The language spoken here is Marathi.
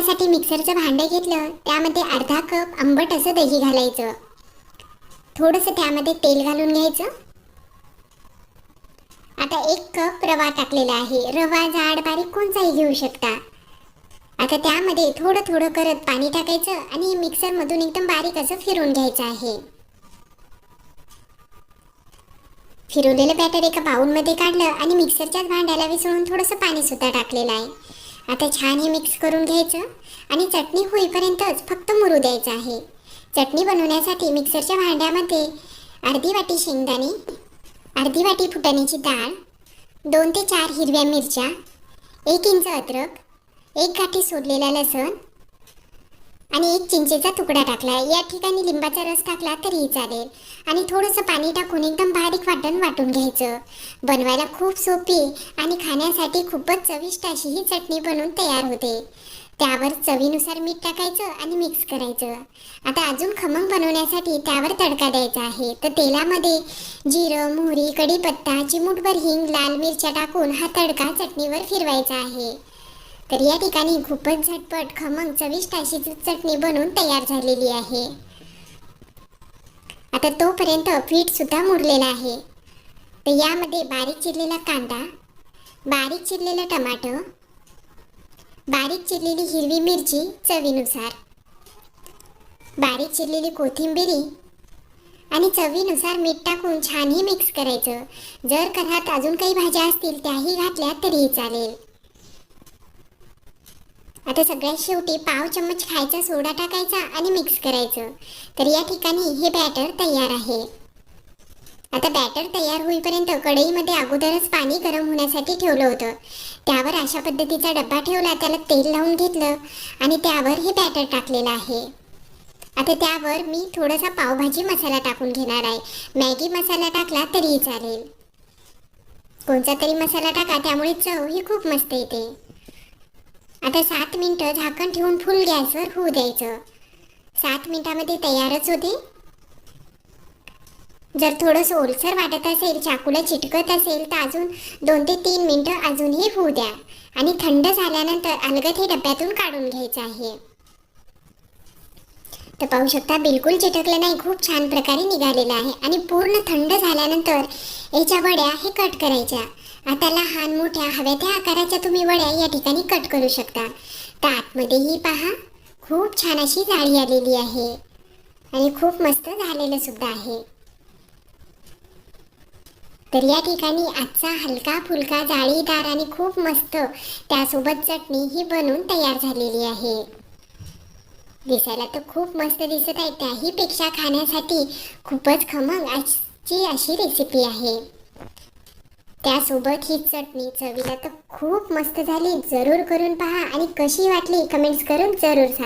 त्यासाठी मिक्सरचं भांडं घेतलं त्यामध्ये अर्धा कप आंबट असं दही घालायचं. थोडंसं त्यामध्ये तेल घालून घ्यायचं. आता एक कप रवा टाकलेला आहे. रवा जाड बारीक कोणताही घेऊ शकता. आता त्यामध्ये थोडं थोडं करत पाणी टाकायचं आणि मिक्सरमधून एकदम बारीक असं फिरून घ्यायचं आहे. फिरवलेलं बॅटर एका बाउलमध्ये काढलं आणि मिक्सरच्याच भांड्याला विसळून थोडंसं पाणी सुद्धा टाकलेलं आहे. आता छान हे मिक्स करून घ्यायचं आणि चटणी होईपर्यंतच फक्त मुरू द्यायचं आहे. चटणी बनवण्यासाठी मिक्सरच्या भांड्यामध्ये अर्धी वाटी शेंगदाणे अर्धी वाटी फुटाण्याची डाळ दोन ते चार हिरव्या मिरच्या एक इंच अद्रक एक गाठी सोडलेला लसण आणि एक चिंचेचा तुकडा टाकला. या ठिकाणी लिंबाचा रस टाकला तरीही चालेल. आणि थोडंसं पाणी टाकून एकदम बारीक वाटण वाटून घ्यायचं. बनवायला खूप सोपी आणि खाण्यासाठी खूपच चविष्ट अशी ही चटणी बनवून तयार होते. त्यावर चवीनुसार मीठ टाकायचं आणि मिक्स करायचं. आता अजून खमंग बनवण्यासाठी त्यावर तडका द्यायचा आहे. तर तेलामध्ये जिरं मोहरी कढीपत्ता चिमूटभर हिंग लाल मिरच्या टाकून हा तडका चटणीवर फिरवायचा आहे. तर या ठिकाणी खूपच झटपट खमंग चविष्ट अशी चटणी बनवून तयार झालेली आहे. आता तोपर्यंत पीठ सुद्धा मुरलेलं आहे. तर यामध्ये बारीक चिरलेला कांदा बारीक चिरलेलं टमाटर बारीक चिरलेली हिरवी मिरची चवीनुसार बारीक चिरलेली कोथिंबिरी आणि चवीनुसार मीठ टाकून छानही मिक्स करायचं. जर घरात अजून काही भाज्या असतील त्याही घातल्या तरीही चालेल. आता सगळ्यात शेवटी पाव चम्मच खायचा सोडा टाकायचा आणि मिक्स करायचं. तर या ठिकाणी हे बॅटर तयार आहे. आता बॅटर तयार होईपर्यंत कढईमध्ये अगोदरच पाणी गरम होण्यासाठी ठेवलं होतं. त्यावर अशा पद्धतीचा डब्बा ठेवला त्याला तेल लावून घेतलं आणि त्यावर हे बॅटर टाकलेलं आहे. आता त्यावर मी थोडासा पावभाजी मसाला टाकून घेणार आहे. मॅगी मसाला टाकला तरीही चालेल. कोणता तरी मसाला टाका त्यामुळे चव ही खूप मस्त येते. आता सात मिनटं झाकण ठेवून फुल गॅसवर होऊ द्यायचं. सात मिनटामध्ये तयारच होते. जर थोडंसं ओलसर वाटत असेल चाकूला चिटकत असेल तर अजून दोन ते तीन मिनटं अजूनही होऊ द्या. आणि थंड झाल्यानंतर अलगद हे डब्यातून काढून घ्यायचं आहे. तर पाहू शकता बिलकुल चिटकलं नाही. खूप छान प्रकारे निघालेलं आहे. आणि पूर्ण थंड झाल्यानंतर याच्या वड्या हे कट करायच्या. आता लहान मोठ्या हव्या त्या आकाराच्या तुम्ही वड्या या ठिकाणी कट करू शकता. तर आतमध्येही पहा खूप छान अशी जाळी आलेली आहे. आणि खूप मस्त झालेलं सुद्धा आहे. तर या ठिकाणी आजचा हलका फुलका जाळीदार आणि खूप मस्त त्यासोबत चटणी ही बनवून तयार झालेली आहे. दिसायला तर खूप मस्त दिसत आहे. त्याही पेक्षा खाण्यासाठी खूपच खमंग अशी अशी रेसिपी आहे. त्यासोबत ही चटणी चवीला तर खूप मस्त झाली. जरूर करून पहा आणि कशी वाटली? कमेंट्स करून जरूर सांगा.